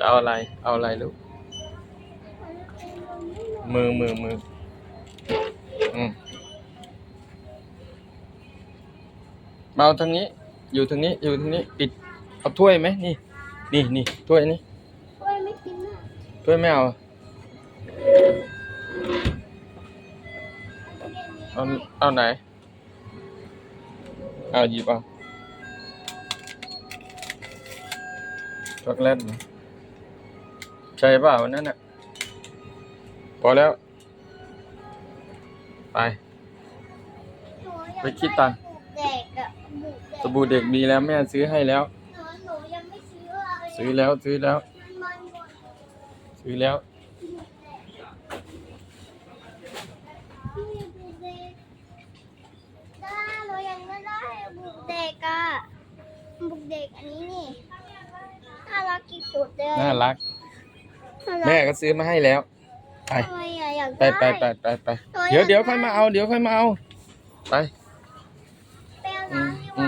จะเอาอะไร เอาอะไรลูก มือมือมืออืมมาเอาทางนี้ อยู่ทางนี้ อยู่ทางนี้ ปิด เอาถ้วยไหมนี่ นี่นี่ถ้วยนี่โอ้ยไม่กินอะถ้วยไม่เอาเอาเอาไหน เอาหยิบเอาช็อกโกแลตเหรอ ใช่เปล่าวันนั้นน่ะ พอแล้ว ไป หนูอยากไปคิดตังค์ได้บุกเด็กอะบุกเด็กสบู่เด็กมีแล้วแม่ซื้อให้แล้ว หนูหนูยังไม่ซื้ออะไรซื้อแล้วซื้อแล้ว มันมันหมดซื้อแล้ว พี่บุกเด็กได้หนูยังไม่ได้บุกเด็กอะบุกเด็กอันนี้นี่น่ารักที่สุดเลยน่ารักน่ารัก แม่ก็ซื้อมาให้แล้ว ไปทำไมอะอยากไปได้ ไปไปไปไปโอ้ยเดี๋ยวอยากเดี๋ยวได้ค่อยมาเอา เดี๋ยวค่อยมาเอา ไป ไปเอาน้ำดีกว่าอืม